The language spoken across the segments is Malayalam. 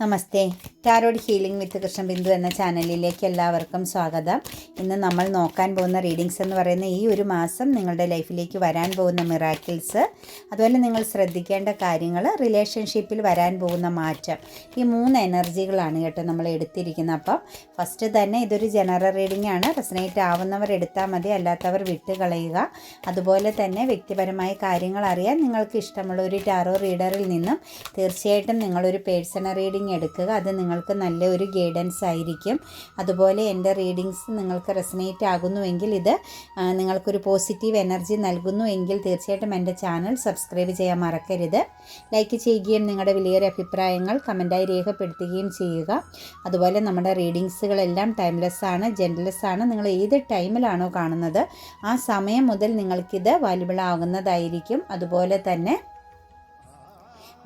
Namaste. Tarot healing with Krishna Bindu എന്ന ചാനലിലേക്ക് എല്ലാവർക്കും സ്വാഗതം. ഇന്ന് നമ്മൾ നോക്കാൻ പോകുന്ന റീഡിങ്സ് എന്ന് പറയുന്ന ഈ ഒരു മാസം നിങ്ങളുടെ ലൈഫിലേക്ക് വരാൻ പോകുന്ന മിറാക്കിൾസ് അതുപോലെ നിങ്ങൾ ശ്രദ്ധിക്കേണ്ട കാര്യങ്ങൾ റിലേഷൻഷിപ്പിൽ വരാൻ പോകുന്ന മാറ്റം. ഈ മൂന്ന് എനർജികളാണ് കേട്ടോ നമ്മൾ എടുത്തിരിക്കുന്നത്. അപ്പം ഫസ്റ്റ് തന്നെ ഇതൊരു ജനറൽ റീഡിംഗ് ആണ്. റെസനേറ്റ് ആവുന്നവർ എടുത്താൽ മതി അല്ലാത്തവർ വിട്ട് കളയുക. അതുപോലെ തന്നെ വ്യക്തിപരമായ കാര്യങ്ങൾ അറിയാൻ നിങ്ങൾക്ക് ഇഷ്ടമുള്ള ഒരു ടാറോ റീഡറിൽ നിന്നും തീർച്ചയായിട്ടും നിങ്ങളൊരു പേഴ്സണൽ റീഡിംഗ് എടുക്കുക അത് നിങ്ങൾക്ക് നല്ല ഒരു ഗൈഡൻസ് ആയിരിക്കും. അതുപോലെ എന്റെ റീഡിങ്സ് നിങ്ങൾക്ക് റെസനേറ്റ് ആകുന്നുവെങ്കിൽ ഇത് നിങ്ങൾക്കൊരു പോസിറ്റീവ് എനർജി നൽകുന്നു എങ്കിൽ തീർച്ചയായിട്ടും എന്റെ ചാനൽ സബ്സ്ക്രൈബ് ചെയ്യാൻ മറക്കരുത്. ലൈക്ക് ചെയ്യുകയും നിങ്ങളുടെ വലിയൊരു അഭിപ്രായങ്ങൾ കമന്റായി രേഖപ്പെടുത്തുകയും ചെയ്യുക. അതുപോലെ നമ്മുടെ റീഡിങ്സുകളെല്ലാം ടൈംലെസ് ആണ് ജെൻഡ്ലെസ് ആണ്. നിങ്ങൾ ഏത് ടൈമിലാണോ കാണുന്നത് ആ സമയം മുതൽ നിങ്ങൾക്കിത് വാല്യുബിൾ ആകുന്നതായിരിക്കും. അതുപോലെ തന്നെ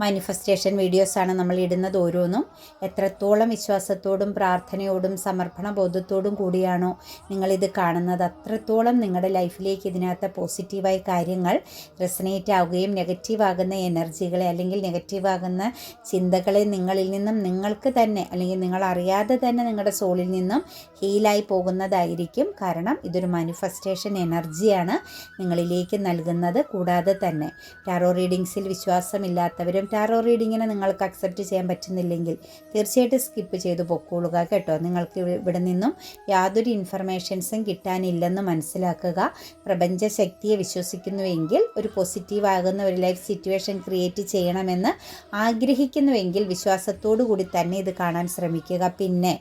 മാനിഫെസ്റ്റേഷൻ വീഡിയോസാണ് നമ്മൾ ഇടുന്നത് ഓരോന്നും. എത്രത്തോളം വിശ്വാസത്തോടും പ്രാർത്ഥനയോടും സമർപ്പണ ബോധത്തോടും കൂടിയാണോ നിങ്ങളിത് കാണുന്നത്. അത്രത്തോളം നിങ്ങളുടെ ലൈഫിലേക്ക് ഇതിനകത്ത് പോസിറ്റീവായ കാര്യങ്ങൾ റെസനേറ്റ് ആവുകയും നെഗറ്റീവ് ആകുന്ന എനർജികളെ അല്ലെങ്കിൽ നെഗറ്റീവ് ആകുന്ന ചിന്തകളെ നിങ്ങളിൽ നിന്നും നിങ്ങൾക്ക് തന്നെ അല്ലെങ്കിൽ നിങ്ങൾ അറിയാതെ തന്നെ നിങ്ങളുടെ സോളിൽ നിന്നും ഹീലായി പോകുന്നതായിരിക്കും. കാരണം ഇതൊരു മാനിഫെസ്റ്റേഷൻ എനർജിയാണ് നിങ്ങളിലേക്ക് നൽകുന്നത്. കൂടാതെ തന്നെ ടാറോ റീഡിങ്സിൽ വിശ്വാസമില്ലാത്തവരും ടാറോ റീഡിങ്ങിനെ നിങ്ങൾക്ക് അക്സെപ്റ്റ് ചെയ്യാൻ പറ്റുന്നില്ലെങ്കിൽ തീർച്ചയായിട്ടും സ്കിപ്പ് ചെയ്ത് പൊക്കോളുക കേട്ടോ. നിങ്ങൾക്ക് ഇവ- ഇവിടെ നിന്നും യാതൊരു ഇൻഫർമേഷൻസും കിട്ടാനില്ലെന്ന് മനസ്സിലാക്കുക. പ്രപഞ്ച ശക്തിയെ വിശ്വസിക്കുന്നുവെങ്കിൽ ഒരു പോസിറ്റീവ് ആകുന്ന ഒരു ലൈഫ് സിറ്റുവേഷൻ ക്രിയേറ്റ് ചെയ്യണമെന്ന് ആഗ്രഹിക്കുന്നുവെങ്കിൽ വിശ്വാസത്തോടു കൂടി തന്നെ ഇത് കാണാൻ ശ്രമിക്കുക. പിന്നെ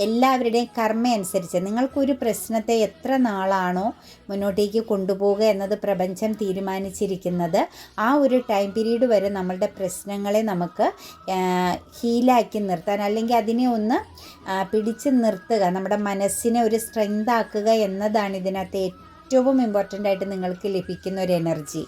എല്ലാവരുടെയും കർമ്മ അനുസരിച്ച് നിങ്ങൾക്കൊരു പ്രശ്നത്തെ എത്ര നാളാണോ മുന്നോട്ടേക്ക് കൊണ്ടുപോകുക എന്നത് പ്രപഞ്ചം തീരുമാനിച്ചിരിക്കുന്നത് ആ ഒരു ടൈം പീരീഡ് വരെ നമ്മളുടെ പ്രശ്നങ്ങളെ നമുക്ക് ഹീലാക്കി നിർത്താൻ അല്ലെങ്കിൽ അതിനെ ഒന്ന് പിടിച്ച് നിർത്തുക നമ്മുടെ മനസ്സിനെ ഒരു സ്ട്രെങ്ത് ആക്കുക എന്നതാണ് ഇതിനകത്ത് ഏറ്റവും ഇമ്പോർട്ടന്റ് ആയിട്ട് നിങ്ങൾക്ക് ലഭിക്കുന്ന ഒരു എനർജി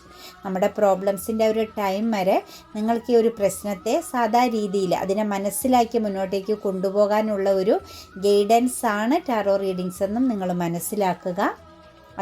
നമ്മുടെ പ്രോബ്ലംസിന്റെ ഒരു ടൈം വരെ നിങ്ങൾക്ക് ഈ ഒരു പ്രശ്നത്തെ സാധാ രീതിയിൽ അതിനെ മനസ്സിലാക്കി മുന്നോട്ടേക്ക് കൊണ്ടുപോകാനുള്ള ഒരു ഗൈഡൻസ് ആണ് ടാറോ റീഡിങ്സ് എന്നും നിങ്ങൾ മനസ്സിലാക്കുക.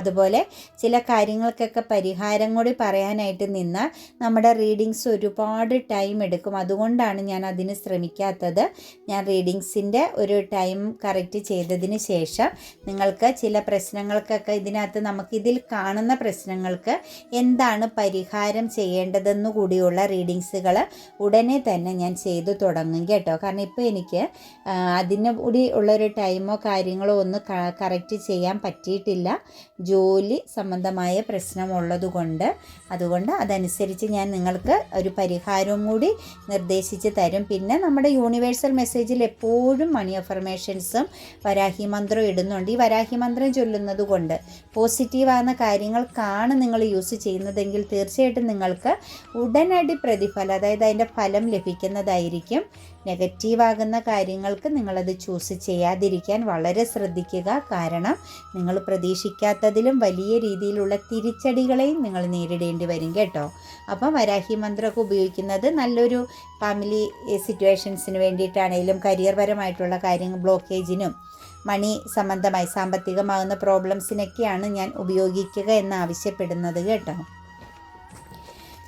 അതുപോലെ ചില കാര്യങ്ങൾക്കൊക്കെ പരിഹാരം കൂടി പറയാനായിട്ട് നിന്ന് നമ്മുടെ റീഡിങ്സ് ഒരുപാട് ടൈം എടുക്കും. അതുകൊണ്ടാണ് ഞാൻ അതിന് ശ്രമിക്കാത്തത്. ഞാൻ റീഡിങ്സിന്റെ ഒരു ടൈം കറക്റ്റ് ചെയ്തതിന് ശേഷം നിങ്ങൾക്ക് ചില പ്രശ്നങ്ങൾക്കൊക്കെ ഇതിനകത്ത് നമുക്കിതിൽ കാണുന്ന പ്രശ്നങ്ങൾക്ക് എന്താണ് പരിഹാരം ചെയ്യേണ്ടതെന്നു കൂടിയുള്ള റീഡിങ്സുകൾ ഉടനെ തന്നെ ഞാൻ ചെയ്തു തുടങ്ങും കേട്ടോ. കാരണം ഇപ്പോൾ എനിക്ക് അതിന് കൂടി ഉള്ളൊരു ടൈമോ കാര്യങ്ങളോ ഒന്ന് കറക്റ്റ് ചെയ്യാൻ പറ്റിയിട്ടില്ല. ജോലി സംബന്ധമായ പ്രശ്നമുള്ളതുകൊണ്ട് അതുകൊണ്ട് അതനുസരിച്ച് ഞാൻ നിങ്ങൾക്ക് ഒരു പരിഹാരവും കൂടി നിർദ്ദേശിച്ച് തരും. പിന്നെ നമ്മുടെ യൂണിവേഴ്സൽ മെസ്സേജിൽ എപ്പോഴും മണി അഫർമേഷൻസും വരാഹി മന്ത്രം ഇടുന്നുണ്ട്. ഈ വരാഹി മന്ത്രം ചൊല്ലുന്നത് കൊണ്ട് പോസിറ്റീവാകുന്ന കാര്യങ്ങൾക്കാണ് നിങ്ങൾ യൂസ് ചെയ്യുന്നതെങ്കിൽ തീർച്ചയായിട്ടും നിങ്ങൾക്ക് ഉടനടി പ്രതിഫലം അതായത് അതിന്റെ ഫലം ലഭിക്കുന്നതായിരിക്കും. നെഗറ്റീവാകുന്ന കാര്യങ്ങൾക്ക് നിങ്ങളത് ചൂസ് ചെയ്യാതിരിക്കാൻ വളരെ ശ്രദ്ധിക്കുക. കാരണം നിങ്ങൾ പ്രതീക്ഷിക്കാത്തതിലും വലിയ രീതിയിലുള്ള തിരിച്ചടികളെയും നിങ്ങൾ നേരിടേണ്ടി വരും കേട്ടോ. അപ്പം വരാഹി മന്ത്രമൊക്കെ ഉപയോഗിക്കുന്നത് നല്ലൊരു ഫാമിലി സിറ്റുവേഷൻസിന് വേണ്ടിയിട്ടാണെങ്കിലും കരിയർ പരമായിട്ടുള്ള കാര്യങ്ങൾ ബ്ലോക്കേജിനും മണി സംബന്ധമായി സാമ്പത്തികമാകുന്ന പ്രോബ്ലംസിനൊക്കെയാണ് ഞാൻ ഉപയോഗിക്കുക എന്ന് ആവശ്യപ്പെടുന്നത് കേട്ടോ.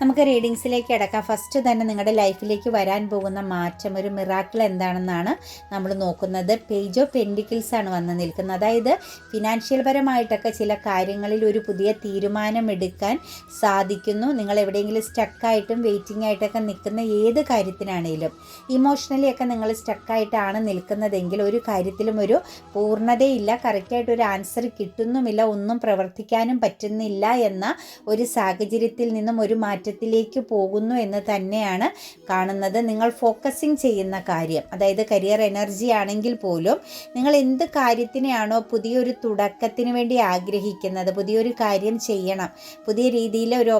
നമുക്ക് റീഡിങ്സിലേക്ക് കിടക്കാം. ഫസ്റ്റ് തന്നെ നിങ്ങളുടെ ലൈഫിലേക്ക് വരാൻ പോകുന്ന മാറ്റം ഒരു മിറാക്കിൾ എന്താണെന്നാണ് നമ്മൾ നോക്കുന്നത്. പേജ് ഓഫ് പെൻഡിക്കിൾസ് ആണ് വന്ന് നിൽക്കുന്നത്. അതായത് ഫിനാൻഷ്യൽ പരമായിട്ടൊക്കെ ചില കാര്യങ്ങളിൽ ഒരു പുതിയ തീരുമാനം എടുക്കാൻ സാധിക്കുന്നു. നിങ്ങൾ എവിടെയെങ്കിലും സ്റ്റക്കായിട്ടും വെയിറ്റിംഗ് ആയിട്ടൊക്കെ നിൽക്കുന്ന ഏത് കാര്യത്തിനാണെങ്കിലും ഇമോഷണലി ഒക്കെ നിങ്ങൾ സ്റ്റക്കായിട്ടാണ് നിൽക്കുന്നതെങ്കിൽ ഒരു കാര്യത്തിലും ഒരു പൂർണതയില്ല. കറക്റ്റായിട്ട് ഒരു ആൻസർ കിട്ടുന്നുമില്ല. ഒന്നും പ്രവർത്തിക്കാനും പറ്റുന്നില്ല എന്ന ഒരു സാഹചര്യത്തിൽ നിന്നും ഒരു മാറ്റത്തിലേക്ക് പോകുന്നു എന്ന് തന്നെയാണ് കാണുന്നത്. നിങ്ങൾ ഫോക്കസിങ് ചെയ്യുന്ന കാര്യം അതായത് കരിയർ എനർജി ആണെങ്കിൽ പോലും നിങ്ങൾ എന്ത് കാര്യത്തിനെയാണോ പുതിയൊരു തുടക്കത്തിന് വേണ്ടി ആഗ്രഹിക്കുന്നത് പുതിയൊരു കാര്യം ചെയ്യണം പുതിയ രീതിയിൽ ഒരു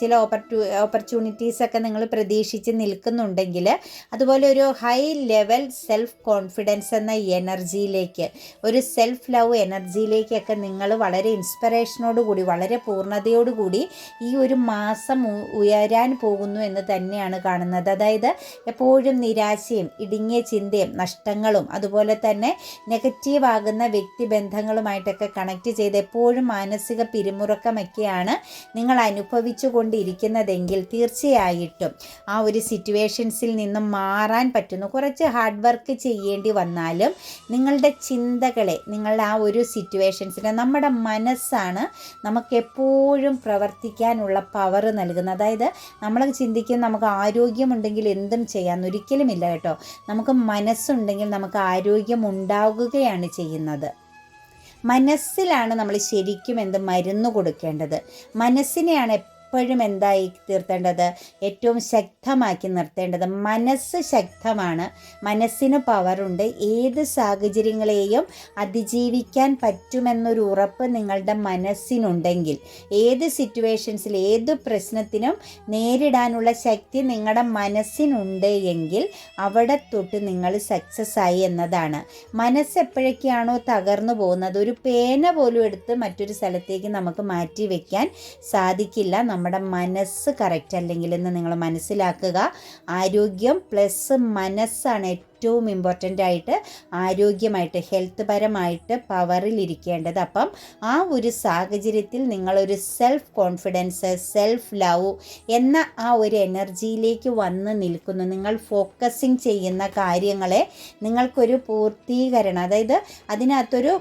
ചില ഓപ്പർച്യൂ ഓപ്പർച്യൂണിറ്റീസ് ഒക്കെ നിങ്ങൾ പ്രതീക്ഷിച്ച് നിൽക്കുന്നുണ്ടെങ്കിൽ അതുപോലെ ഒരു ഹൈ ലെവൽ സെൽഫ് കോൺഫിഡൻസ് എന്ന എനർജിയിലേക്ക് ഒരു സെൽഫ് ലവ് എനർജിയിലേക്കൊക്കെ നിങ്ങൾ വളരെ ഇൻസ്പിറേഷനോട് കൂടി വളരെ പൂർണതയോടുകൂടി ഈ ഒരു മാസം ഉയരാൻ പോകുന്നു എന്ന് തന്നെയാണ് കാണുന്നത്. അതായത് എപ്പോഴും നിരാശയും ഇടുങ്ങിയ ചിന്തയും നഷ്ടങ്ങളും അതുപോലെ തന്നെ നെഗറ്റീവ് ആകുന്ന വ്യക്തിബന്ധങ്ങളുമായിട്ടൊക്കെ കണക്ട് ചെയ്ത് എപ്പോഴും മാനസിക പിരിമുറുക്കമൊക്കെയാണ് നിങ്ങൾ അനുഭവിച്ചു കൊണ്ടിരിക്കുന്നതെങ്കിൽ തീർച്ചയായിട്ടും ആ ഒരു സിറ്റുവേഷൻസിൽ നിന്നും മാറാൻ പറ്റുന്നു. കുറച്ച് ഹാർഡ് വർക്ക് ചെയ്യേണ്ടി വന്നാലും നിങ്ങളുടെ ചിന്തകളെ നിങ്ങളുടെ ആ ഒരു സിറ്റുവേഷൻസിനെ നമ്മുടെ മനസ്സാണ് നമുക്ക് എപ്പോഴും പ്രവർത്തിക്കാനുള്ള പവർ നൽകുന്നത്. അതായത് നമ്മൾ ചിന്തിക്കും നമുക്ക് ആരോഗ്യമുണ്ടെങ്കിൽ എന്തും ചെയ്യാൻ ഒരിക്കലുമില്ല കേട്ടോ. നമുക്ക് മനസ്സുണ്ടെങ്കിൽ നമുക്ക് ആരോഗ്യം ഉണ്ടാകുകയാണ് ചെയ്യുന്നത്. മനസ്സിലാണ് നമ്മൾ ശരിക്കും എന്ത് മരുന്ന് കൊടുക്കേണ്ടത്. മനസ്സിനെയാണ് എപ്പോഴും എന്തായി തീർത്തേണ്ടത്? ഏറ്റവും ശക്തമാക്കി നിർത്തേണ്ടത് മനസ്സ് ശക്തമാണ്. മനസ്സിന് പവറുണ്ട്. ഏത് സാഹചര്യങ്ങളെയും അതിജീവിക്കാൻ പറ്റുമെന്നൊരു ഉറപ്പ് നിങ്ങളുടെ മനസ്സിനുണ്ടെങ്കിൽ ഏത് സിറ്റുവേഷൻസിൽ ഏത് പ്രശ്നത്തിനും നേരിടാനുള്ള ശക്തി നിങ്ങളുടെ മനസ്സിനുണ്ട് എങ്കിൽ അവിടെ തൊട്ട് നിങ്ങൾ സക്സസ് ആയി എന്നതാണ്. മനസ്സ് എപ്പോഴൊക്കെയാണോ തകർന്നു പോകുന്നത് ഒരു പേന പോലും എടുത്ത് മറ്റൊരു സ്ഥലത്തേക്ക് നമുക്ക് മാറ്റി വയ്ക്കാൻ സാധിക്കില്ല. നമ്മുടെ മനസ്സ് കറക്റ്റ് അല്ലെങ്കിൽ എന്ന് നിങ്ങൾ മനസ്സിലാക്കുക. ആരോഗ്യം പ്ലസ് മനസ്സാണ് ഏറ്റവും ഇമ്പോർട്ടന്റ് ആയിട്ട് ആരോഗ്യമായിട്ട് ഹെൽത്ത് പരമായിട്ട് പവറിലിരിക്കേണ്ടത് അപ്പം ആ ഒരു സാഹചര്യത്തിൽ നിങ്ങളൊരു സെൽഫ് കോൺഫിഡൻസ് സെൽഫ് ലവ് എന്ന ആ ഒരു എനർജിയിലേക്ക് വന്ന് നിൽക്കുന്നു. നിങ്ങൾ ഫോക്കസിങ് ചെയ്യുന്ന കാര്യങ്ങളെ നിങ്ങൾക്കൊരു പൂർത്തീകരണം അതായത് അതിനകത്തൊരു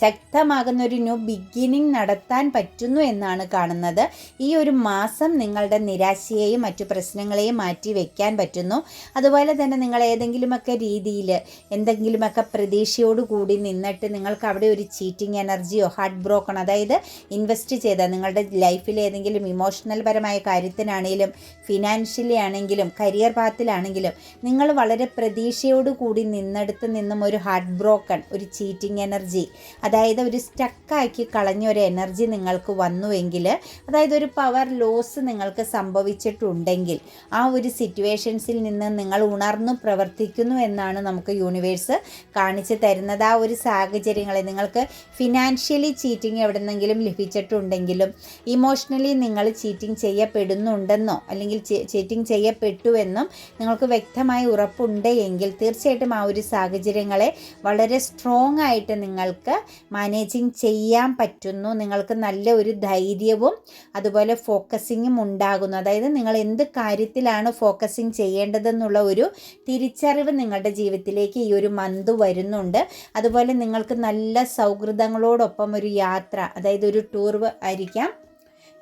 ശക്തമാകുന്ന ഒരു ന്യൂ ബിഗിനിങ് നടത്താൻ പറ്റുന്നു എന്നാണ് കാണുന്നത്. ഈ ഒരു മാസം നിങ്ങളുടെ നിരാശയെയും മറ്റു പ്രശ്നങ്ങളെയും മാറ്റി വെക്കാൻ പറ്റുന്നു. അതുപോലെ തന്നെ നിങ്ങൾ ഏതെങ്കിലുമൊക്കെ രീതിയിൽ എന്തെങ്കിലുമൊക്കെ പ്രതീക്ഷയോടുകൂടി നിന്നിട്ട് നിങ്ങൾക്ക് അവിടെ ഒരു ചീറ്റിംഗ് എനർജിയോ ഹാർട്ട് ബ്രോക്കൺ അതായത് ഇൻവെസ്റ്റ് ചെയ്ത നിങ്ങളുടെ ലൈഫിൽ ഏതെങ്കിലും ഇമോഷണൽ പരമായ കാര്യത്തിനാണെങ്കിലും ഫിനാൻഷ്യലി ആണെങ്കിലും കരിയർ പാത്തിലാണെങ്കിലും നിങ്ങൾ വളരെ പ്രതീക്ഷയോടുകൂടി നിന്നെടുത്ത് നിന്നും ഒരു ഹാർട്ട് ബ്രോക്കൺ ഒരു ചീറ്റിംഗ് എനർജി അതായത് ഒരു സ്റ്റക്കാക്കി കളഞ്ഞ ഒരു എനർജി നിങ്ങൾക്ക് വന്നുവെങ്കിൽ അതായത് ഒരു പവർ ലോസ് നിങ്ങൾക്ക് സംഭവിച്ചിട്ടുണ്ടെങ്കിൽ ആ ഒരു സിറ്റുവേഷൻസിൽ നിന്ന് നിങ്ങൾ ഉണർന്നു പ്രവർത്തിക്കുന്നു എന്നാണ് നമുക്ക് യൂണിവേഴ്സ് കാണിച്ചു തരുന്നത്. ആ ഒരു സാഹചര്യങ്ങളെ നിങ്ങൾക്ക് ഫിനാൻഷ്യലി ചീറ്റിംഗ് എവിടെന്നെങ്കിലും ലഭിച്ചിട്ടുണ്ടെങ്കിലും ഇമോഷണലി നിങ്ങൾ ചീറ്റിംഗ് ചെയ്യപ്പെടുന്നുണ്ടെന്നോ അല്ലെങ്കിൽ ചീറ്റിംഗ് ചെയ്യപ്പെട്ടുവെന്നും നിങ്ങൾക്ക് വ്യക്തമായി ഉറപ്പുണ്ട് എങ്കിൽ തീർച്ചയായിട്ടും ആ ഒരു സാഹചര്യങ്ങളെ വളരെ സ്ട്രോങ് ആയിട്ട് നിങ്ങൾക്ക് മാനേജിങ് ചെയ്യാൻ പറ്റുന്നു. നിങ്ങൾക്ക് നല്ല ഒരു ധൈര്യവും അതുപോലെ ഫോക്കസിങ്ങും ഉണ്ടാകുന്നു. അതായത് നിങ്ങൾ എന്ത് കാര്യത്തിലാണ് ഫോക്കസിങ് ചെയ്യേണ്ടതെന്നുള്ള ഒരു തിരിച്ചറിവ് നിങ്ങളുടെ ജീവിതത്തിലേക്ക് ഈ ഒരു മന്ത് വരുന്നുണ്ട്. അതുപോലെ നിങ്ങൾക്ക് നല്ല സൗഹൃദങ്ങളോടൊപ്പം ഒരു യാത്ര അതായത് ഒരു ടൂർ ആയിരിക്കാം.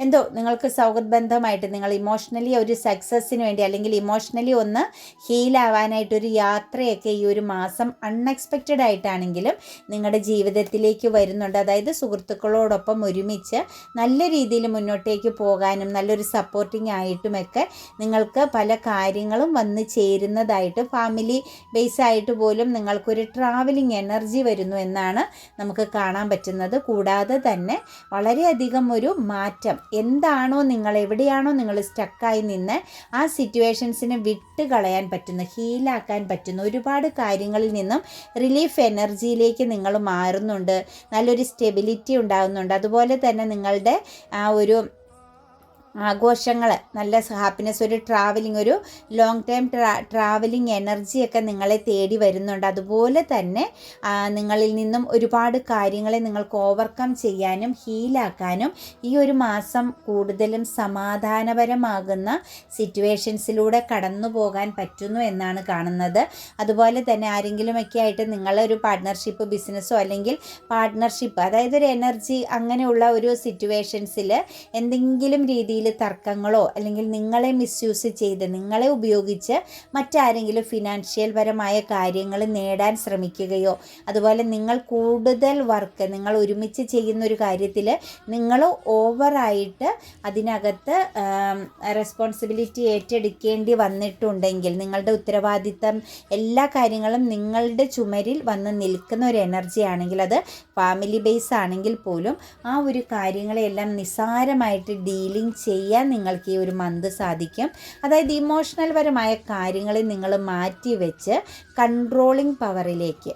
എന്തോ നിങ്ങൾക്ക് സൗഹൃദബന്ധമായിട്ട് നിങ്ങൾ ഇമോഷണലി ഒരു സക്സസ്സിന് വേണ്ടി അല്ലെങ്കിൽ ഇമോഷണലി ഒന്ന് ഹീലാവാനായിട്ട് ഒരു യാത്രയൊക്കെ ഈ ഒരു മാസം അൺഎക്സ്പെക്റ്റഡ് ആയിട്ടാണെങ്കിലും നിങ്ങളുടെ ജീവിതത്തിലേക്ക് വരുന്നുണ്ട്. അതായത് സുഹൃത്തുക്കളോടൊപ്പം ഒരുമിച്ച് നല്ല രീതിയിൽ മുന്നോട്ടേക്ക് പോകാനും നല്ലൊരു സപ്പോർട്ടിങ് ആയിട്ടുമൊക്കെ നിങ്ങൾക്ക് പല കാര്യങ്ങളും വന്ന് ചേരുന്നതായിട്ട് ഫാമിലി ബേസ് ആയിട്ട് പോലും നിങ്ങൾക്കൊരു ട്രാവലിംഗ് എനർജി വരുന്നു എന്നാണ് നമുക്ക് കാണാൻ പറ്റുന്നത്. കൂടാതെ തന്നെ വളരെയധികം ഒരു മാറ്റം എന്താണോ നിങ്ങൾ എവിടെയാണോ നിങ്ങൾ സ്റ്റക്കായി നിന്ന് ആ സിറ്റുവേഷൻസിനെ വിട്ട് കളയാൻ പറ്റുന്ന ഹീലാക്കാൻ പറ്റുന്ന ഒരുപാട് കാര്യങ്ങളിൽ നിന്നും റിലീഫ് എനർജിയിലേക്ക് നിങ്ങൾ മാറുന്നുണ്ട്. നല്ലൊരു സ്റ്റെബിലിറ്റി ഉണ്ടാകുന്നുണ്ട്. അതുപോലെ തന്നെ നിങ്ങളുടെ ആ ഒരു ആഘോഷങ്ങൾ നല്ല ഹാപ്പിനെസ് ഒരു ട്രാവലിംഗ് ഒരു ലോങ് ടൈം ട്രാ ട്രാവലിംഗ് എനർജിയൊക്കെ നിങ്ങളെ തേടി വരുന്നുണ്ട്. അതുപോലെ തന്നെ നിങ്ങളിൽ നിന്നും ഒരുപാട് കാര്യങ്ങളെ നിങ്ങൾക്ക് ഓവർകം ചെയ്യാനും ഹീലാക്കാനും ഈ ഒരു മാസം കൂടുതലും സമാധാനപരമാകുന്ന സിറ്റുവേഷൻസിലൂടെ കടന്നു പോകാൻ പറ്റുന്നു എന്നാണ് കാണുന്നത്. അതുപോലെ തന്നെ ആരെങ്കിലുമൊക്കെ ആയിട്ട് നിങ്ങളൊരു പാർട്ട്ണർഷിപ്പ് ബിസിനസ്സോ അല്ലെങ്കിൽ പാർട്ട്ണർഷിപ്പ് അതായത് ഒരു എനർജി അങ്ങനെയുള്ള ഒരു സിറ്റുവേഷൻസിൽ എന്തെങ്കിലും രീതിയിൽ രീതിയിൽ തർക്കങ്ങളോ അല്ലെങ്കിൽ നിങ്ങളെ മിസ്യൂസ് ചെയ്ത് നിങ്ങളെ ഉപയോഗിച്ച് മറ്റാരെങ്കിലും ഫിനാൻഷ്യൽ പരമായ കാര്യങ്ങൾ നേടാൻ ശ്രമിക്കുകയോ അതുപോലെ നിങ്ങൾ കൂടുതൽ വർക്ക് നിങ്ങൾ ഒരുമിച്ച് ചെയ്യുന്ന ഒരു കാര്യത്തിൽ നിങ്ങൾ ഓവറായിട്ട് അതിനകത്ത് റെസ്പോൺസിബിലിറ്റി ഏറ്റെടുക്കേണ്ടി വന്നിട്ടുണ്ടെങ്കിൽ നിങ്ങളുടെ ഉത്തരവാദിത്തം എല്ലാ കാര്യങ്ങളും നിങ്ങളുടെ ചുമരിൽ വന്ന് നിൽക്കുന്ന ഒരു എനർജി ആണെങ്കിൽ അത് ഫാമിലി ബേസ് ആണെങ്കിൽ പോലും ആ ഒരു കാര്യങ്ങളെല്ലാം നിസ്സാരമായിട്ട് ഡീലിംഗ് ചെയ്യാൻ നിങ്ങൾക്ക് ഈ ഒരു മന്ത് സാധിക്കും. അതായത് ഇമോഷണൽ പരമായ കാര്യങ്ങളിൽ നിങ്ങൾ മാറ്റി വെച്ച് കൺട്രോളിംഗ് പവറിലേക്ക്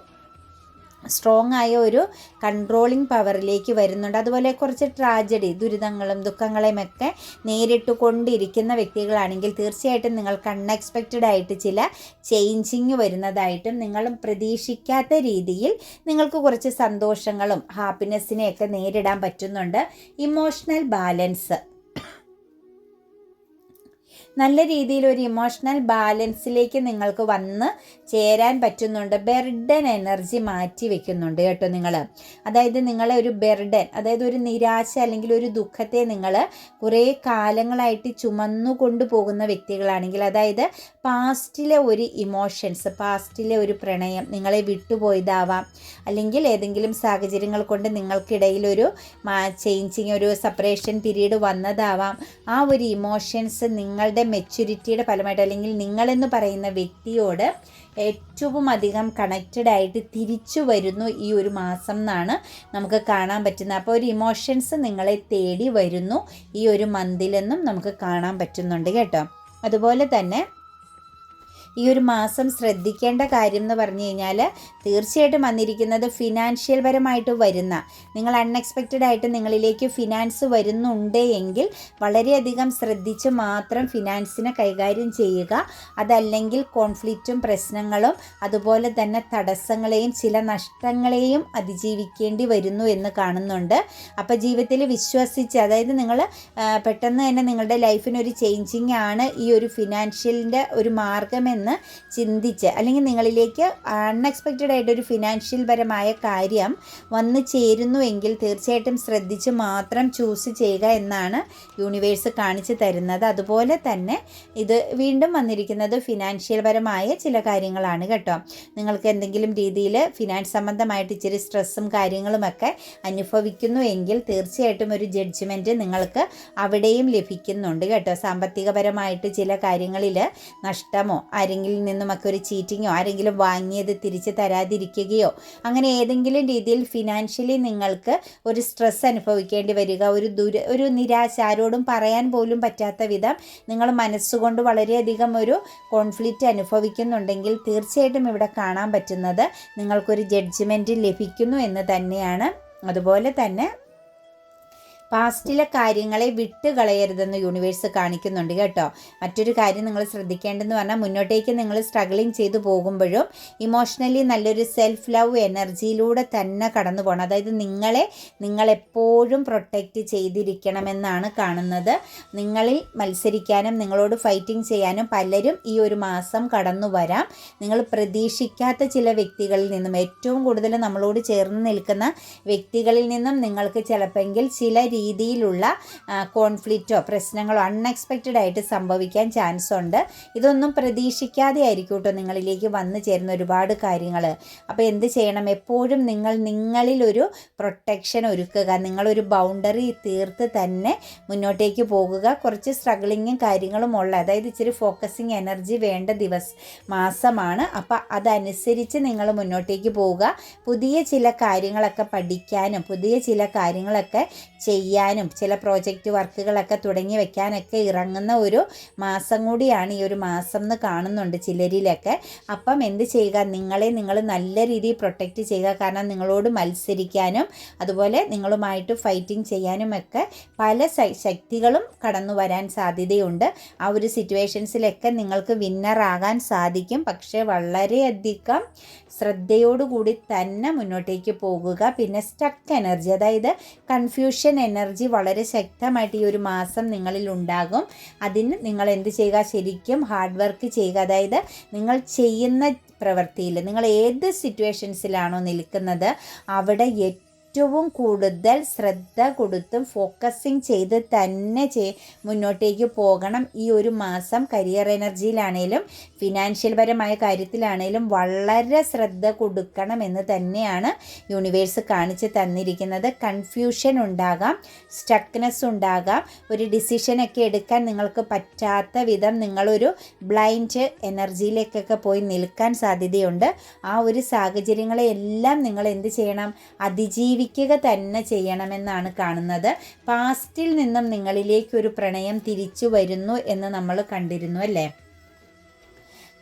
സ്ട്രോങ് ആയ ഒരു കൺട്രോളിംഗ് പവറിലേക്ക് വരുന്നുണ്ട്. അതുപോലെ കുറച്ച് ട്രാജഡി ദുരിതങ്ങളും ദുഃഖങ്ങളെയും ഒക്കെ നേരിട്ട് കൊണ്ടിരിക്കുന്ന വ്യക്തികളാണെങ്കിൽ തീർച്ചയായിട്ടും നിങ്ങൾക്ക് അൺഎക്സ്പെക്റ്റഡ് ആയിട്ട് ചില ചേഞ്ചിങ് വരുന്നതായിട്ടും നിങ്ങൾ പ്രതീക്ഷിക്കാത്ത രീതിയിൽ നിങ്ങൾക്ക് കുറച്ച് സന്തോഷങ്ങളും ഹാപ്പിനെസ്സിനെയൊക്കെ നേരിടാൻ പറ്റുന്നുണ്ട്. ഇമോഷണൽ ബാലൻസ് നല്ല രീതിയിൽ ഒരു ഇമോഷണൽ ബാലൻസിലേക്ക് നിങ്ങൾക്ക് വന്ന് ചേരാൻ പറ്റുന്നുണ്ട്. ബെർഡൻ എനർജി മാറ്റി വെക്കുന്നുണ്ട് കേട്ടോ നിങ്ങൾ അതായത് നിങ്ങളെ ഒരു ബെർഡൻ അതായത് ഒരു നിരാശ അല്ലെങ്കിൽ ഒരു ദുഃഖത്തെ നിങ്ങൾ കുറേ കാലങ്ങളായിട്ട് ചുമന്നു കൊണ്ടുപോകുന്ന വ്യക്തികളാണെങ്കിൽ അതായത് പാസ്റ്റിലെ ഒരു ഇമോഷൻസ് പാസ്റ്റിലെ ഒരു പ്രണയം നിങ്ങളെ വിട്ടുപോയതാവാം. അല്ലെങ്കിൽ ഏതെങ്കിലും സാഹചര്യങ്ങൾ കൊണ്ട് നിങ്ങൾക്കിടയിൽ ഒരു ചേഞ്ചിങ് ഒരു സെപ്പറേഷൻ പീരീഡ് വന്നതാവാം. ആ ഒരു ഇമോഷൻസ് നിങ്ങളുടെ മെച്യൂരിറ്റിയുടെ ഫലമായിട്ട് അല്ലെങ്കിൽ നിങ്ങളെന്ന് പറയുന്ന വ്യക്തിയോട് ഏറ്റവും അധികം കണക്റ്റഡ് ആയിട്ട് തിരിച്ചു വരുന്നു ഈ ഒരു മാസം എന്നാണ് നമുക്ക് കാണാൻ പറ്റുന്നത്. അപ്പോൾ ഒരു ഇമോഷൻസ് നിങ്ങളെ തേടി വരുന്നു ഈ ഒരു മന്തിലെന്നും നമുക്ക് കാണാൻ പറ്റുന്നുണ്ട് കേട്ടോ. അതുപോലെ തന്നെ ഈ ഒരു മാസം ശ്രദ്ധിക്കേണ്ട കാര്യം എന്ന് പറഞ്ഞു കഴിഞ്ഞാൽ തീർച്ചയായിട്ടും വന്നിരിക്കുന്നത് ഫിനാൻഷ്യൽ പരമായിട്ട് വരുന്ന നിങ്ങൾ അൺഎക്സ്പെക്റ്റഡ് ആയിട്ട് നിങ്ങളിലേക്ക് ഫിനാൻസ് വരുന്നുണ്ട് എങ്കിൽ വളരെയധികം ശ്രദ്ധിച്ച് മാത്രം ഫിനാൻസിനെ കൈകാര്യം ചെയ്യുക. അതല്ലെങ്കിൽ കോൺഫ്ലിക്റ്റും പ്രശ്നങ്ങളും അതുപോലെ തന്നെ തടസ്സങ്ങളെയും ചില നഷ്ടങ്ങളെയും അതിജീവിക്കേണ്ടി വരുന്നു എന്ന് കാണുന്നുണ്ട്. അപ്പോൾ ജീവിതത്തിൽ വിശ്വസിച്ച് അതായത് നിങ്ങൾ പെട്ടെന്ന് തന്നെ നിങ്ങളുടെ ലൈഫിനൊരു ചേഞ്ചിങ് ആണ് ഈ ഒരു ഫിനാൻഷ്യലിന്റെ ഒരു എന്ന് ചിന്തിച്ച് അല്ലെങ്കിൽ നിങ്ങളിലേക്ക് അൺഎക്സ്പെക്റ്റഡ് ആയിട്ടൊരു ഫിനാൻഷ്യൽ പരമായ കാര്യം വന്നു ചേരുന്നുവെങ്കിൽ തീർച്ചയായിട്ടും ശ്രദ്ധിച്ച് മാത്രം ചൂസ് ചെയ്യുക എന്നാണ് യൂണിവേഴ്സ് കാണിച്ചു തരുന്നത്. അതുപോലെ തന്നെ ഇത് വീണ്ടും വന്നിരിക്കുന്നത് ഫിനാൻഷ്യൽ പരമായ ചില കാര്യങ്ങളാണ് കേട്ടോ. നിങ്ങൾക്ക് എന്തെങ്കിലും രീതിയിൽ ഫിനാൻസ് സംബന്ധമായിട്ട് ഇച്ചിരി സ്ട്രെസ്സും കാര്യങ്ങളുമൊക്കെ അനുഭവിക്കുന്നു എങ്കിൽ തീർച്ചയായിട്ടും ഒരു ജഡ്ജ്മെന്റ് നിങ്ങൾക്ക് അവിടെയും ലഭിക്കുന്നുണ്ട് കേട്ടോ. സാമ്പത്തികപരമായിട്ട് ചില കാര്യങ്ങളിൽ നഷ്ടമോ ആരെങ്കിലും ആരെങ്കിലും നിന്നുമൊക്കെ ഒരു ചീറ്റിങ്ങോ ആരെങ്കിലും വാങ്ങിയത് തിരിച്ച് തരാതിരിക്കുകയോ അങ്ങനെ ഏതെങ്കിലും രീതിയിൽ ഫിനാൻഷ്യലി നിങ്ങൾക്ക് ഒരു സ്ട്രെസ് അനുഭവിക്കേണ്ടി വരിക ഒരു ദുര ഒരു നിരാശ ആരോടും പറയാൻ പോലും പറ്റാത്ത വിധം നിങ്ങൾ മനസ്സുകൊണ്ട് വളരെയധികം ഒരു കോൺഫ്ലിക്റ്റ് അനുഭവിക്കുന്നുണ്ടെങ്കിൽ തീർച്ചയായിട്ടും ഇവിടെ കാണാൻ പറ്റുന്നത് നിങ്ങൾക്കൊരു ജഡ്ജ്മെന്റ് ലഭിക്കുന്നു എന്ന് തന്നെയാണ്. അതുപോലെ തന്നെ പാസ്റ്റിലെ കാര്യങ്ങളെ വിട്ട് കളയരുതെന്ന് യൂണിവേഴ്സ് കാണിക്കുന്നുണ്ട് കേട്ടോ. മറ്റൊരു കാര്യം നിങ്ങൾ ശ്രദ്ധിക്കേണ്ടതെന്ന് പറഞ്ഞാൽ മുന്നോട്ടേക്ക് നിങ്ങൾ സ്ട്രഗിളിങ് ചെയ്തു പോകുമ്പോഴും ഇമോഷണലി നല്ലൊരു സെൽഫ് ലവ് എനർജിയിലൂടെ തന്നെ കടന്നു പോകണം. അതായത് നിങ്ങളെ നിങ്ങളെപ്പോഴും പ്രൊട്ടക്റ്റ് ചെയ്തിരിക്കണമെന്നാണ് കാണുന്നത്. നിങ്ങളിൽ മത്സരിക്കാനും നിങ്ങളോട് ഫൈറ്റിംഗ് ചെയ്യാനും പലരും ഈ ഒരു മാസം കടന്നു വരാം. നിങ്ങൾ പ്രതീക്ഷിക്കാത്ത ചില വ്യക്തികളിൽ നിന്നും ഏറ്റവും കൂടുതൽ നമ്മളോട് ചേർന്ന് നിൽക്കുന്ന വ്യക്തികളിൽ നിന്നും നിങ്ങൾക്ക് ചിലപ്പോൾ ചില രീതിയിലുള്ള കോൺഫ്ലിക്റ്റോ പ്രശ്നങ്ങളോ അൺഎക്സ്പെക്റ്റഡ് ആയിട്ട് സംഭവിക്കാൻ ചാൻസ് ഉണ്ട്. ഇതൊന്നും പ്രതീക്ഷിക്കാതെ ആയിരിക്കും കേട്ടോ നിങ്ങളിലേക്ക് വന്നു ചേരുന്ന ഒരുപാട് കാര്യങ്ങൾ അപ്പോൾ എന്ത് ചെയ്യണം? എപ്പോഴും നിങ്ങൾ നിങ്ങളിലൊരു പ്രൊട്ടക്ഷൻ ഒരുക്കുക. നിങ്ങളൊരു ബൗണ്ടറി തീർത്ത് തന്നെ മുന്നോട്ടേക്ക് പോകുക. കുറച്ച് സ്ട്രഗിളിങ്ങും കാര്യങ്ങളും ഉള്ള അതായത് ഇച്ചിരി ഫോക്കസിങ് എനർജി വേണ്ട ദിവസ മാസമാണ്. അപ്പോൾ അതനുസരിച്ച് നിങ്ങൾ മുന്നോട്ടേക്ക് പോവുക. പുതിയ ചില കാര്യങ്ങളൊക്കെ പഠിക്കാനും പുതിയ ചില കാര്യങ്ങളൊക്കെ ചെയ്യാൻ ചെയ്യാനും ചില പ്രോജക്റ്റ് വർക്കുകളൊക്കെ തുടങ്ങി വെക്കാനൊക്കെ ഇറങ്ങുന്ന ഒരു മാസം കൂടിയാണ് ഈ ഒരു മാസം എന്ന് കാണുന്നുണ്ട് ചിലരിലൊക്കെ. അപ്പം എന്ത് ചെയ്യുക? നിങ്ങളെ നിങ്ങൾ നല്ല രീതിയിൽ പ്രൊട്ടക്റ്റ് ചെയ്യുക. കാരണം നിങ്ങളോട് മത്സരിക്കാനും അതുപോലെ നിങ്ങളുമായിട്ട് ഫൈറ്റിംഗ് ചെയ്യാനും ഒക്കെ പല ശക്തികളും കടന്നു വരാൻ സാധ്യതയുണ്ട്. ആ ഒരു സിറ്റുവേഷൻസിലൊക്കെ നിങ്ങൾക്ക് വിന്നറാകാൻ സാധിക്കും. പക്ഷേ വളരെയധികം ശ്രദ്ധയോടുകൂടി തന്നെ മുന്നോട്ടേക്ക് പോകുക. പിന്നെ സ്റ്റക്ക് എനർജി അതായത് കൺഫ്യൂഷൻ എനർജി വളരെ ശക്തമായിട്ട് ഈ ഒരു മാസം നിങ്ങളിൽ ഉണ്ടാകും. അതിന് നിങ്ങൾ എന്ത് ചെയ്യുക? ശരിക്കും ഹാർഡ് വർക്ക് ചെയ്യുക. അതായത് നിങ്ങൾ ചെയ്യുന്ന പ്രവൃത്തിയിൽ നിങ്ങൾ ഏത് സിറ്റുവേഷൻസിലാണോ നിൽക്കുന്നത് അവിടെ ഏറ്റവും ഏറ്റവും കൂടുതൽ ശ്രദ്ധ കൊടുത്തും ഫോക്കസിങ് ചെയ്ത് തന്നെ ചെയ് മുന്നോട്ടേക്ക് പോകണം. ഈ ഒരു മാസം കരിയർ എനർജിയിലാണേലും ഫിനാൻഷ്യൽ പരമായ കാര്യത്തിലാണേലും വളരെ ശ്രദ്ധ കൊടുക്കണം എന്ന് തന്നെയാണ് യൂണിവേഴ്സ് കാണിച്ച് തന്നിരിക്കുന്നത്. കൺഫ്യൂഷൻ ഉണ്ടാകാം സ്റ്റക്നെസ് ഉണ്ടാകാം. ഒരു ഡിസിഷനൊക്കെ എടുക്കാൻ നിങ്ങൾക്ക് പറ്റാത്ത വിധം നിങ്ങളൊരു ബ്ലൈൻഡ് എനർജിയിലേക്കൊക്കെ പോയി നിൽക്കാൻ സാധ്യതയുണ്ട്. ആ ഒരു സാഹചര്യങ്ങളെ എല്ലാം നിങ്ങൾ എന്ത് ചെയ്യണം? അതിജീവി ജീവിക്കുക തന്നെ ചെയ്യണമെന്നാണ് കാണുന്നത്. പാസ്റ്റിൽ നിന്നും നിങ്ങളിലേക്ക് ഒരു പ്രണയം തിരിച്ചു വരുന്നു എന്ന് നമ്മൾ കണ്ടിരുന്നു അല്ലേ?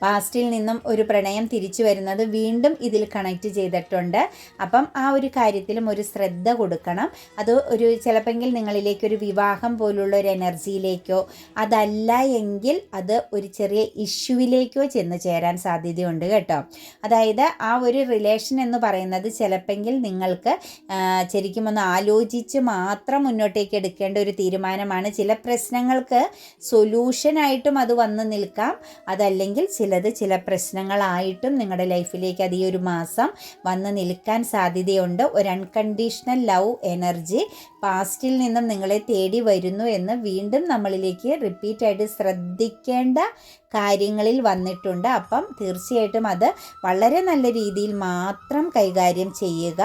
പാസ്റ്റിൽ നിന്നും ഒരു പ്രണയം തിരിച്ചു വരുന്നത് വീണ്ടും ഇതിൽ കണക്ട് ചെയ്തിട്ടുണ്ട്. അപ്പം ആ ഒരു കാര്യത്തിലും ഒരു ശ്രദ്ധ കൊടുക്കണം. അത് ഒരു ചിലപ്പെങ്കിൽ നിങ്ങളിലേക്ക് ഒരു വിവാഹം പോലുള്ള ഒരു എനർജിയിലേക്കോ അതല്ല എങ്കിൽ അത് ഒരു ചെറിയ ഇഷ്യൂവിലേക്കോ ചെന്ന് ചേരാൻ സാധ്യതയുണ്ട് കേട്ടോ. അതായത് ആ ഒരു റിലേഷൻ എന്ന് പറയുന്നത് ചിലപ്പെങ്കിൽ നിങ്ങൾക്ക് ശരിക്കും ഒന്ന് ആലോചിച്ച് മാത്രം മുന്നോട്ടേക്ക് എടുക്കേണ്ട ഒരു തീരുമാനമാണ്. ചില പ്രശ്നങ്ങൾക്ക് സൊല്യൂഷനായിട്ടും അത് വന്ന് നിൽക്കാം. അതല്ലെങ്കിൽ ചിലത് ചില പ്രശ്നങ്ങളായിട്ടും നിങ്ങളുടെ ലൈഫിലേക്ക് അത് ഈ ഒരു മാസം വന്ന് നിൽക്കാൻ സാധ്യതയുണ്ട്. ഒരു അൺകണ്ടീഷണൽ ലവ് എനർജി പാസ്റ്റിൽ നിന്നും നിങ്ങളെ തേടി വരുന്നു എന്ന് വീണ്ടും നമ്മളിലേക്ക് റിപ്പീറ്റായിട്ട് ശ്രദ്ധിക്കേണ്ട കാര്യങ്ങളിൽ വന്നിട്ടുണ്ട്. അപ്പം തീർച്ചയായിട്ടും അത് വളരെ നല്ല രീതിയിൽ മാത്രം കൈകാര്യം ചെയ്യുക.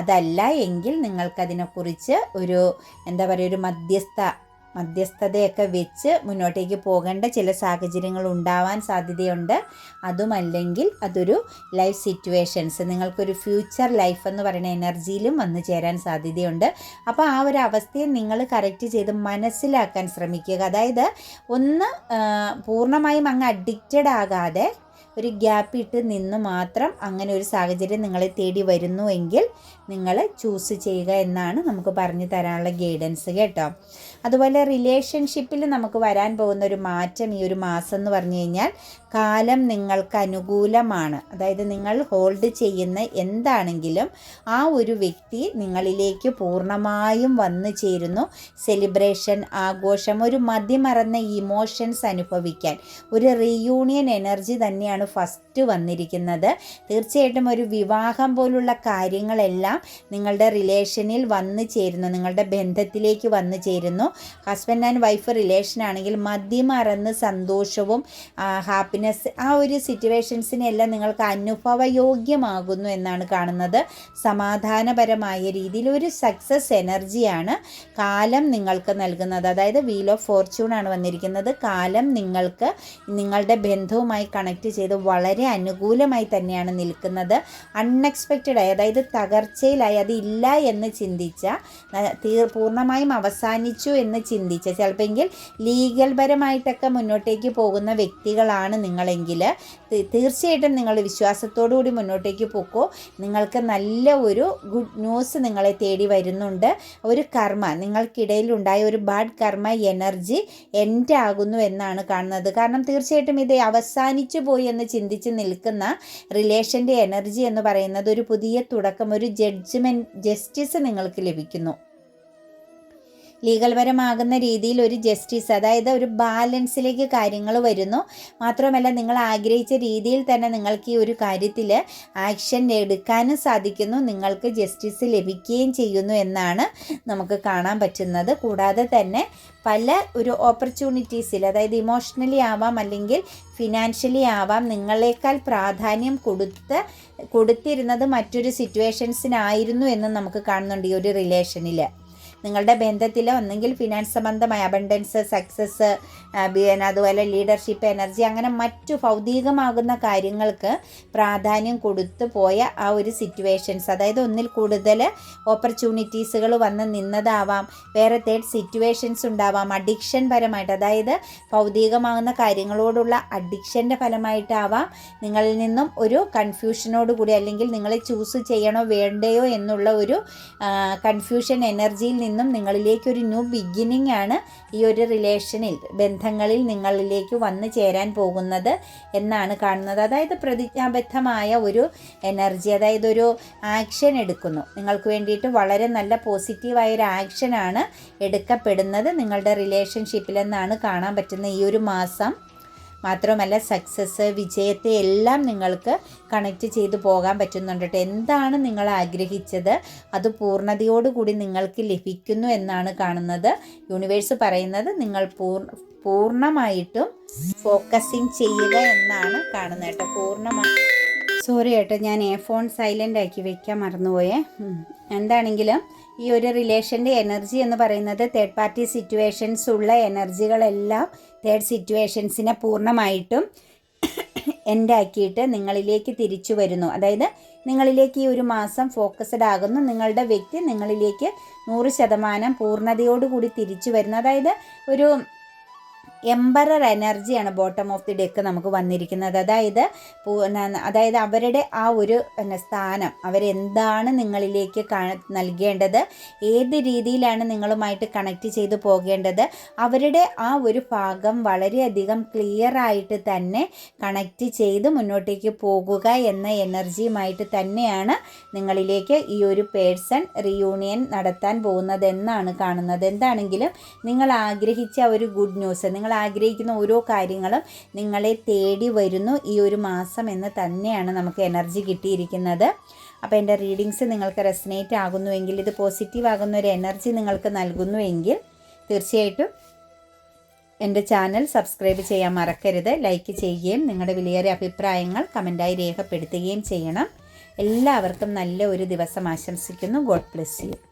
അതല്ല എങ്കിൽ നിങ്ങൾക്കതിനെക്കുറിച്ച് ഒരു എന്താ പറയുക ഒരു മധ്യസ്ഥ മധ്യസ്ഥതയൊക്കെ വെച്ച് മുന്നോട്ടേക്ക് പോകേണ്ട ചില സാഹചര്യങ്ങൾ ഉണ്ടാവാൻ സാധ്യതയുണ്ട്. അതുമല്ലെങ്കിൽ അതൊരു ലൈഫ് സിറ്റുവേഷൻസ് നിങ്ങൾക്കൊരു ഫ്യൂച്ചർ ലൈഫ് എന്ന് പറയുന്ന എനർജിയിലും വന്നു ചേരാൻ സാധ്യതയുണ്ട്. അപ്പോൾ ആ ഒരു അവസ്ഥയെ നിങ്ങൾ കറക്റ്റ് ചെയ്ത് മനസ്സിലാക്കാൻ ശ്രമിക്കുക. അതായത് ഒന്ന് പൂർണമായും അങ്ങ് അഡിക്റ്റഡ് ആകാതെ ഒരു ഗ്യാപ്പ് ഇട്ട് നിന്ന് മാത്രം അങ്ങനെ ഒരു സാഹചര്യം നിങ്ങളെ തേടി വരുന്നുവെങ്കിൽ നിങ്ങൾ ചൂസ് ചെയ്യുക എന്നാണ് നമുക്ക് പറഞ്ഞു തരാനുള്ള ഗൈഡൻസ് കേട്ടോ. അതുപോലെ റിലേഷൻഷിപ്പിൽ നമുക്ക് വരാൻ പോകുന്ന ഒരു മാറ്റം ഈ ഒരു മാസം എന്ന് പറഞ്ഞു കഴിഞ്ഞാൽ കാലം നിങ്ങൾക്ക് അനുകൂലമാണ്. അതായത് നിങ്ങൾ ഹോൾഡ് ചെയ്യുന്ന എന്താണെങ്കിലും ആ ഒരു വ്യക്തി നിങ്ങളിലേക്ക് പൂർണമായും വന്നു ചേരുന്നു. സെലിബ്രേഷൻ ആഘോഷം ഒരു മതിമറന്ന ഇമോഷൻസ് അനുഭവിക്കാൻ. ഒരു റീയൂണിയൻ എനർജി തന്നെയാണ് ഫസ്റ്റ് വന്നിരിക്കുന്നത്. തീർച്ചയായിട്ടും ഒരു വിവാഹം പോലുള്ള കാര്യങ്ങളെല്ലാം നിങ്ങളുടെ റിലേഷനിൽ വന്നു ചേരുന്നു നിങ്ങളുടെ ബന്ധത്തിലേക്ക് വന്നു ചേരുന്നു. ഹസ്ബൻഡ് ആൻഡ് വൈഫ് റിലേഷൻ ആണെങ്കിൽ മതിമറന്ന് സന്തോഷവും ഹാപ്പിനെസ് ആ ഒരു സിറ്റുവേഷൻസിനെല്ലാം നിങ്ങൾക്ക് അനുഭവയോഗ്യമാകുന്നു എന്നാണ് കാണുന്നത്. സമാധാനപരമായ രീതിയിൽ ഒരു സക്സസ് എനർജിയാണ് കാലം നിങ്ങൾക്ക് നൽകുന്നത്. അതായത് വീൽ ഓഫ് ഫോർച്യൂൺ ആണ് വന്നിരിക്കുന്നത്. കാലം നിങ്ങൾക്ക് നിങ്ങളുടെ ബന്ധവുമായി കണക്ട് ചെയ്ത് വളരെ അനുകൂലമായി തന്നെയാണ് നിൽക്കുന്നത്. അൺഎക്സ്പെക്റ്റഡായി അതായത് അതായത് തകർച്ചയിലായി അതില്ല എന്ന് ചിന്തിച്ച തീർ പൂർണമായും അവസാനിച്ചു എന്ന് ചിന്തിച്ച ചിലപ്പോൾ ലീഗൽ പരമായിട്ടൊക്കെ മുന്നോട്ടേക്ക് പോകുന്ന വ്യക്തികളാണ് നിങ്ങളെങ്കിൽ തീർച്ചയായിട്ടും നിങ്ങൾ വിശ്വാസത്തോടു കൂടി മുന്നോട്ടേക്ക് പോക്കോ. നിങ്ങൾക്ക് നല്ല ഒരു ഗുഡ് ന്യൂസ് നിങ്ങളെ തേടി വരുന്നുണ്ട്. ഒരു കർമ്മ നിങ്ങൾക്കിടയിൽ ഉണ്ടായ ഒരു ബാഡ് കർമ്മ എനർജി എന്റെ ആകുന്നു എന്നാണ് കാണുന്നത്. കാരണം തീർച്ചയായിട്ടും ഇത് അവസാനിച്ചു പോയി എന്ന് ചിന്തിച്ച് നിൽക്കുന്ന റിലേഷന്റെ എനർജി എന്ന് പറയുന്നത് ഒരു പുതിയ തുടക്കം ഒരു ജഡ്ജ്മെന്റ് ജസ്റ്റിസ് നിങ്ങൾക്ക് ലഭിക്കുന്നു. ലീഗൽപരമാകുന്ന രീതിയിൽ ഒരു ജസ്റ്റിസ് അതായത് ഒരു ബാലൻസിലേക്ക് കാര്യങ്ങൾ വരുന്നു. മാത്രമല്ല നിങ്ങൾ ആഗ്രഹിച്ച രീതിയിൽ തന്നെ നിങ്ങൾക്ക് ഈ ഒരു കാര്യത്തിൽ ആക്ഷൻ എടുക്കാനും സാധിക്കുന്നു. നിങ്ങൾക്ക് ജസ്റ്റിസ് ലഭിക്കുകയും ചെയ്യുന്നു എന്നാണ് നമുക്ക് കാണാൻ പറ്റുന്നത്. കൂടാതെ തന്നെ പല ഒരു ഓപ്പർച്യൂണിറ്റീസിൽ അതായത് ഇമോഷണലി ആവാം അല്ലെങ്കിൽ ഫിനാൻഷ്യലി ആവാം നിങ്ങളെക്കാൾ പ്രാധാന്യം കൊടുത്ത് കൊടുത്തിരുന്നത് മറ്റൊരു സിറ്റുവേഷൻസിനായിരുന്നു എന്ന് നമുക്ക് കാണുന്നുണ്ട് ഈ ഒരു റിലേഷനിൽ നിങ്ങളുടെ ബന്ധത്തിൽ ഒന്നെങ്കിൽ ഫിനാൻസ് സംബന്ധമായ അബണ്ടൻസ് സക്സസ് അതുപോലെ ലീഡർഷിപ്പ് എനർജി അങ്ങനെ മറ്റു ഭൗതികമാകുന്ന കാര്യങ്ങൾക്ക് പ്രാധാന്യം കൊടുത്തു പോയ ആ ഒരു സിറ്റുവേഷൻസ് അതായത് ഒന്നിൽ കൂടുതൽ ഓപ്പർച്യൂണിറ്റീസുകൾ വന്ന് നിന്നതാവാം. വേറെ തേർഡ് സിറ്റുവേഷൻസ് ഉണ്ടാവാം. അഡിക്ഷൻ പരമായിട്ട് അതായത് ഭൗതികമാകുന്ന കാര്യങ്ങളോടുള്ള അഡിക്ഷന്റെ ഫലമായിട്ടാവാം നിങ്ങളിൽ നിന്നും ഒരു കൺഫ്യൂഷനോട് കൂടി അല്ലെങ്കിൽ നിങ്ങളെ ചൂസ് ചെയ്യണോ വേണ്ടയോ എന്നുള്ള ഒരു കൺഫ്യൂഷൻ എനർജിയിൽ നിന്നും നിങ്ങളിലേക്ക് ഒരു ന്യൂ ബിഗിനിങ് ആണ് ഈ ഒരു റിലേഷനിൽ ബന്ധങ്ങളിൽ നിങ്ങളിലേക്ക് വന്നു ചേരാൻ പോകുന്നത് എന്നാണ് കാണുന്നത്. അതായത് പ്രതിജ്ഞാബദ്ധമായ ഒരു എനർജി അതായത് ഒരു ആക്ഷൻ എടുക്കുന്നു. നിങ്ങൾക്ക് വേണ്ടിയിട്ട് വളരെ നല്ല പോസിറ്റീവായ ഒരു ആക്ഷനാണ് എടുക്കപ്പെടുന്നത് നിങ്ങളുടെ റിലേഷൻഷിപ്പിലെന്നാണ് കാണാൻ പറ്റുന്ന ഈ ഒരു മാസം. മാത്രമല്ല സക്സസ് വിജയത്തെ എല്ലാം നിങ്ങൾക്ക് കണക്റ്റ് ചെയ്തു പോകാൻ പറ്റുന്നുണ്ട് എന്താണ് നിങ്ങൾ ആഗ്രഹിച്ചത്? അത് പൂർണതയോടുകൂടി നിങ്ങൾക്ക് ലഭിക്കുന്നു എന്നാണ് കാണുന്നത്. യൂണിവേഴ്സ് പറയുന്നത് നിങ്ങൾ പൂർ പൂർണമായിട്ടും ഫോക്കസിങ് ചെയ്യുക എന്നാണ് കാണുന്നത് കേട്ടോ പൂർണമായി സോറി കേട്ടോ ഞാൻ എ ഫോൺ സൈലന്റ് ആക്കി വെക്കാൻ മറന്നുപോയേ. എന്താണെങ്കിലും ഈ ഒരു റിലേഷന്റെ എനർജി എന്ന് പറയുന്നത് തേർഡ് പാർട്ടി സിറ്റുവേഷൻസ് ഉള്ള എനർജികളെല്ലാം തേർഡ് സിറ്റുവേഷൻസിനെ പൂർണമായിട്ടും എന്റെ ആക്കിയിട്ട് നിങ്ങളിലേക്ക് തിരിച്ചു വരുന്നു. അതായത് നിങ്ങളിലേക്ക് ഈ ഒരു മാസം ഫോക്കസ്ഡ് ആകുന്നു. നിങ്ങളുടെ വ്യക്തി നിങ്ങളിലേക്ക് നൂറ് ശതമാനം പൂർണതയോടുകൂടി തിരിച്ചു വരുന്നു. അതായത് ഒരു എംബറർ എനർജിയാണ് ബോട്ടം ഓഫ് ദി ഡെക്ക് നമുക്ക് വന്നിരിക്കുന്നത്. അതായത് അതായത് അവരുടെ ആ ഒരു പിന്നെ സ്ഥാനം അവരെന്താണ് നിങ്ങളിലേക്ക് നൽകേണ്ടത് ഏത് രീതിയിലാണ് നിങ്ങളുമായിട്ട് കണക്ട് ചെയ്ത് പോകേണ്ടത് അവരുടെ ആ ഒരു ഭാഗം വളരെയധികം ക്ലിയർ ആയിട്ട് തന്നെ കണക്റ്റ് ചെയ്ത് മുന്നോട്ടേക്ക് പോകുക എന്ന എനർജിയുമായിട്ട് തന്നെയാണ് നിങ്ങളിലേക്ക് ഈ ഒരു പേഴ്സൺ റിയൂണിയൻ നടത്താൻ പോകുന്നത് എന്നാണ് കാണുന്നത്. എന്താണെങ്കിലും നിങ്ങൾ ആഗ്രഹിച്ച ഒരു ഗുഡ് ന്യൂസ് ആഗ്രഹിക്കുന്ന ഓരോ കാര്യങ്ങളും നിങ്ങളെ തേടി വരുന്നു ഈ ഒരു മാസം എന്ന് തന്നെയാണ് നമുക്ക് എനർജി കിട്ടിയിരിക്കുന്നത്. അപ്പോൾ എന്റെ റീഡിങ്സ് നിങ്ങൾക്ക് റെസനേറ്റ് ആകുന്നുവെങ്കിൽ ഇത് പോസിറ്റീവ് ആകുന്ന ഒരു എനർജി നിങ്ങൾക്ക് നൽകുന്നുവെങ്കിൽ തീർച്ചയായിട്ടും എന്റെ ചാനൽ സബ്സ്ക്രൈബ് ചെയ്യാൻ മറക്കരുത്. ലൈക്ക് ചെയ്യുകയും നിങ്ങളുടെ വിലയേറിയ അഭിപ്രായങ്ങൾ കമന്റായി രേഖപ്പെടുത്തുകയും ചെയ്യണം. എല്ലാവർക്കും നല്ല ഒരു ദിവസം ആശംസിക്കുന്നു. God bless you.